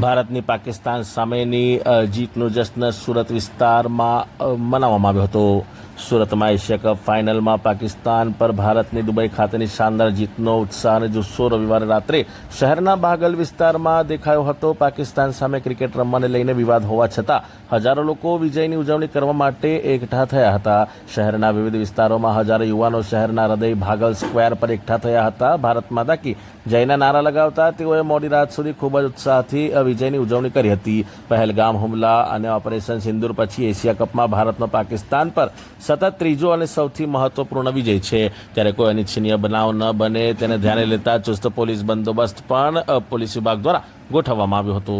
ભારતની પાકિસ્તાન સામેની જીતનો જશ્ન સુરત વિસ્તારમાં મનાવવામાં આવ્યો હતો. સુરતમાં એશિયા કપ ફાઇનલમાં પાકિસ્તાન પર ભારતની દુબઈ ખાતેની શાનદાર જીતનો ઉત્સાહ અને જુસ્સો રવિવારે રાત્રે શહેરના બાગલ વિસ્તારમાં દેખાયો હતો. પાકિસ્તાન સામે ક્રિકેટ રમવાને લઈને વિવાદ હોવા છતાં હજારો લોકો વિજયની ઉજવણી કરવા માટે એકઠા થયા હતા. શહેરના વિવિધ વિસ્તારોમાં હજારો યુવાનો શહેરના હૃદય ભાગલ સ્ક્વેર પર એકઠા થયા હતા. ભારત માતા કી જયના નારા લગાવતા તેઓએ મોડી રાત સુધી ખૂબ જ ઉત્સાહથી વિજયની ઉજવણી કરી હતી. પહેલગામ હુમલા અને ઓપરેશન સિંદૂર પછી એશિયા કપમાં ભારતનો પાકિસ્તાન પર સતત ત્રીજો અને સૌથી મહત્વપૂર્ણ વિજય છે. ત્યારે કોઈ અનિચ્છનીય બનાવ ન બને, તેને ધ્યાને લેતા ચુસ્ત પોલીસ બંદોબસ્ત પણ પોલીસ વિભાગ દ્વારા ગોઠવવામાં આવ્યો હતો.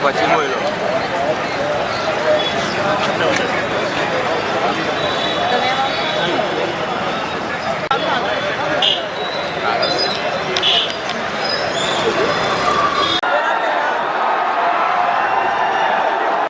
快进味了。